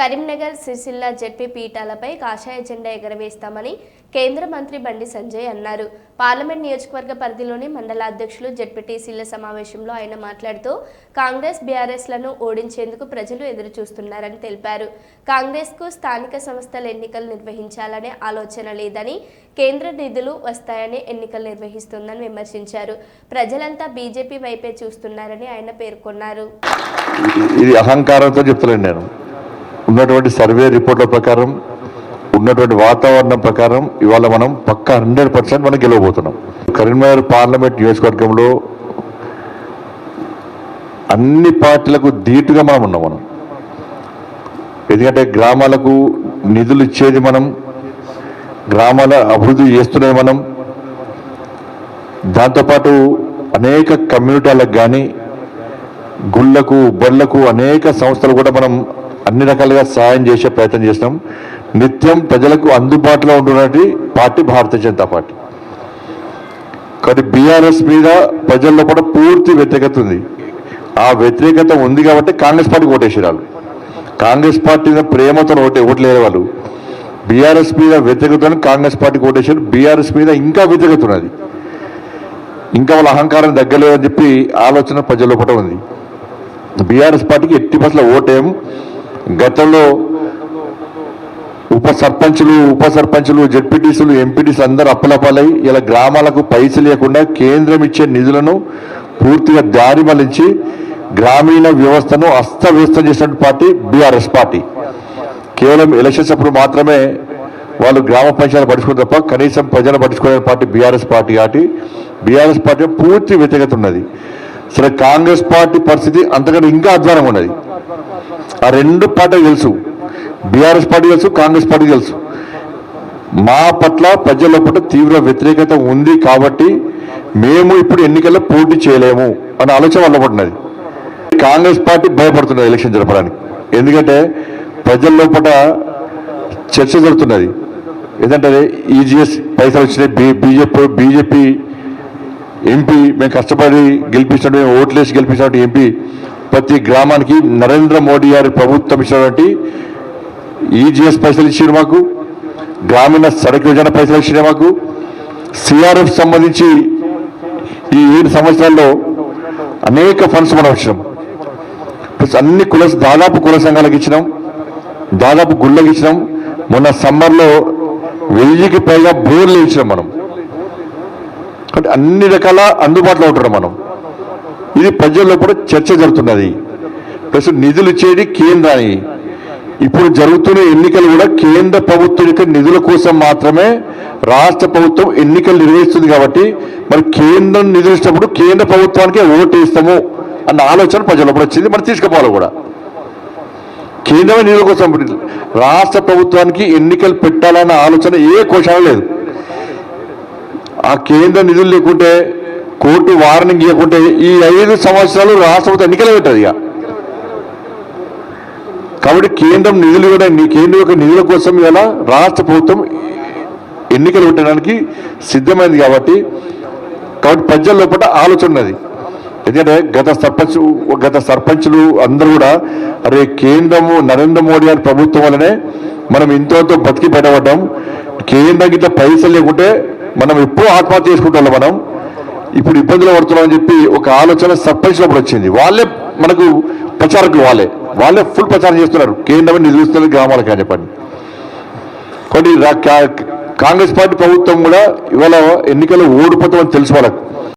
Karimnagar Sircilla ZP పీఠాలపై కాషాయ జెండా ఎగరవేస్తామని కేంద్ర మంత్రి బండి సంజయ్ అన్నారు. పార్లమెంట్ నియోజకవర్గ పరిధిలోని మండల అధ్యక్షులు జెడ్పీటీసీల సమావేశంలో ఆయన మాట్లాడుతూ కాంగ్రెస్ బీఆర్ఎస్లను ఓడించేందుకు ప్రజలు ఎదురు చూస్తున్నారని తెలిపారు. కాంగ్రెస్కు స్థానిక సంస్థల ఎన్నికలు నిర్వహించాలనే ఆలోచన లేదని కేంద్ర నిధులు వస్తాయని ఎన్నికలు నిర్వహిస్తుందని విమర్శించారు. ప్రజలంతా బీజేపీ వైపే చూస్తున్నారని ఆయన పేర్కొన్నారు. ఇది అహంకారంతో చెప్తలేను నేను. ఉన్నటువంటి సర్వే రిపోర్ట్ల ప్రకారం ఉన్నటువంటి వాతావరణం ప్రకారం ఇవాళ మనం పక్కా హండ్రెడ్ పర్సెంట్ మనం గెలవబోతున్నాం. కరీంనగర్ పార్లమెంట్ నియోజకవర్గంలో అన్ని పార్టీలకు ధీటుగా మనం ఉన్నాం మనం. ఎందుకంటే గ్రామాలకు నిధులు ఇచ్చేది మనం గ్రామాల అభివృద్ధి చేస్తున్నది మనం. దాంతోపాటు అనేక కమ్యూనిటీలకు కానీ గుళ్ళకు బళ్ళకు అనేక సంస్థలు కూడా మనం అన్ని రకాలుగా సాయం చేసే ప్రయత్నం చేసినాం. నిత్యం ప్రజలకు అందుబాటులో ఉంటున్నటువంటి పార్టీ భారతీయ జనతా పార్టీ. కానీ బీఆర్ఎస్ మీద ప్రజల్లో కూడా పూర్తి వ్యతిరేకత ఉంది. ఆ వ్యతిరేకత ఉంది కాబట్టి కాంగ్రెస్ పార్టీకి ఓటేసారు కాంగ్రెస్ పార్టీ మీద ప్రేమతో ఓటే ఓట్లేరు వాళ్ళు. బీఆర్ఎస్ మీద వ్యతిరేకతను కాంగ్రెస్ పార్టీకి ఓటేసారు బీఆర్ఎస్ మీద ఇంకా వ్యతిరేకత ఉన్నది. ఇంకా వాళ్ళ అహంకారం దగ్గరలేదని చెప్పి ఆలోచన ప్రజల్లో కూడా ఉంది. బీఆర్ఎస్ పార్టీకి ఎట్టి పట్ల ఓటేం గతంలో ఉప సర్పంచులు ఉప సర్పంచులు జడ్పీటీసీలు ఎంపీటీసీలు అందరూ అప్పలపాలై ఇలా గ్రామాలకు పైసలు లేకుండా కేంద్రం ఇచ్చే నిధులను పూర్తిగా దారి మళ్ళించి గ్రామీణ వ్యవస్థను అస్తవ్యస్తం చేసిన పార్టీ బీఆర్ఎస్ పార్టీ. కేవలం ఎలక్షన్స్ అప్పుడు మాత్రమే వాళ్ళు గ్రామ పంచాయతీలు పట్టించుకుని తప్ప కనీసం ప్రజలు పట్టించుకునే పార్టీ బీఆర్ఎస్ పార్టీ కాబట్టి బీఆర్ఎస్ పార్టీ పూర్తి వ్యతిరేకత ఉన్నది. సరే కాంగ్రెస్ పార్టీ పరిస్థితి అంతకంటే ఇంకా అధ్వానంగా ఉన్నది. ఆ రెండు పార్టీలు తెలుసు. బీఆర్ఎస్ పార్టీ తెలుసు కాంగ్రెస్ పార్టీ తెలుసు. మా పట్ల ప్రజల పట్ల తీవ్ర వ్యతిరేకత ఉంది కాబట్టి మేము ఇప్పుడు ఎన్నికల్లో పోటీ చేయలేము అనే ఆలోచన వల్ల పడినది కాంగ్రెస్ పార్టీ భయపడుతున్నది ఎలక్షన్ జరపడానికి. ఎందుకంటే ప్రజల లోపల చర్చ జరుగుతున్నది. ఏంటంటే ఈజీఎస్ పైసలు వచ్చినాయి బీ బీజేపీ బీజేపీ ఎంపీ మేము కష్టపడి గెలిపించినట్టు మేము ఓట్లేసి గెలిపించినట్టు ఎంపీ ప్రతి గ్రామానికి నరేంద్ర మోడీ గారి ప్రభుత్వం ఇచ్చినటువంటి ఈజీఎస్ పైసలు ఇచ్చారు మాకు. గ్రామీణ సడక్ యోజన పైసలు ఇచ్చినాయి మాకు. సిఆర్ఎఫ్ సంబంధించి ఈ ఏడు సంవత్సరాల్లో అనేక ఫండ్స్ మనం ఇచ్చినాం. ప్లస్ అన్ని కుల దాదాపు కుల సంఘాలకు ఇచ్చినాం. దాదాపు గుళ్ళకి ఇచ్చినాం. మొన్న సమ్మర్లో వెయ్యికి పైగా బోర్లు ఇచ్చినాం మనం. అంటే అన్ని రకాల అందుబాటులో ఉంటున్నాం మనం. ఇది ప్రజల్లో కూడా చర్చ జరుగుతున్నది. ప్లస్ నిధులు ఇచ్చేది కేంద్రాన్ని ఇప్పుడు జరుగుతున్న ఎన్నికలు కూడా కేంద్ర ప్రభుత్వం యొక్క నిధుల కోసం మాత్రమే రాష్ట్ర ప్రభుత్వం ఎన్నికలు నిర్వహిస్తుంది కాబట్టి మరి కేంద్రం నిధులు ఇచ్చినప్పుడు కేంద్ర ప్రభుత్వానికే ఓటు వేస్తాము అన్న ఆలోచన ప్రజల్లో కూడా వచ్చింది. మరి తీసుకుపోవాలి కూడా. కేంద్రమే నిధుల కోసం రాష్ట్ర ప్రభుత్వానికి ఎన్నికలు పెట్టాలన్న ఆలోచన ఏ కోశాలు లేదు. ఆ కేంద్ర నిధులు లేకుంటే కోర్టు వార్నింగ్ ఇవ్వకుంటే ఈ ఐదు సంవత్సరాలు రాష్ట్రపతి ఎన్నికలు పెట్టదు ఇక. కాబట్టి కేంద్రం నిధులు కూడా కేంద్రం యొక్క నిధుల కోసం ఇలా రాష్ట్ర ప్రభుత్వం ఎన్నికలు పెట్టడానికి సిద్ధమైంది కాబట్టి కాబట్టి ప్రజల లోపల ఆలోచన ఉన్నది. ఎందుకంటే గత సర్పంచ్ గత సర్పంచులు అందరూ కూడా అరే కేంద్రము నరేంద్ర మోడీ గారి ప్రభుత్వం వల్లనే మనం ఇంతతో బతికి బయటపడ్డాం. కేంద్రం గిట్ల పైసలు లేకుంటే మనం ఎప్పుడూ ఆత్మహత్య చేసుకుంటాం మనం. ఇప్పుడు ఇబ్బందులు పడుతున్నాం అని చెప్పి ఒక ఆలోచన సర్పంచ్ లోపల వచ్చింది. వాళ్ళే మనకు ప్రచారకులు వాళ్ళే. వాళ్ళే ఫుల్ ప్రచారం చేస్తున్నారు. కేంద్రం నిధులుస్తున్నారు గ్రామాలకు అని చెప్పండి. కొన్ని కాంగ్రెస్ పార్టీ ప్రభుత్వం కూడా ఇవాళ ఎన్నికల్లో ఓడిపోతామని తెలుసు వాళ్ళకు.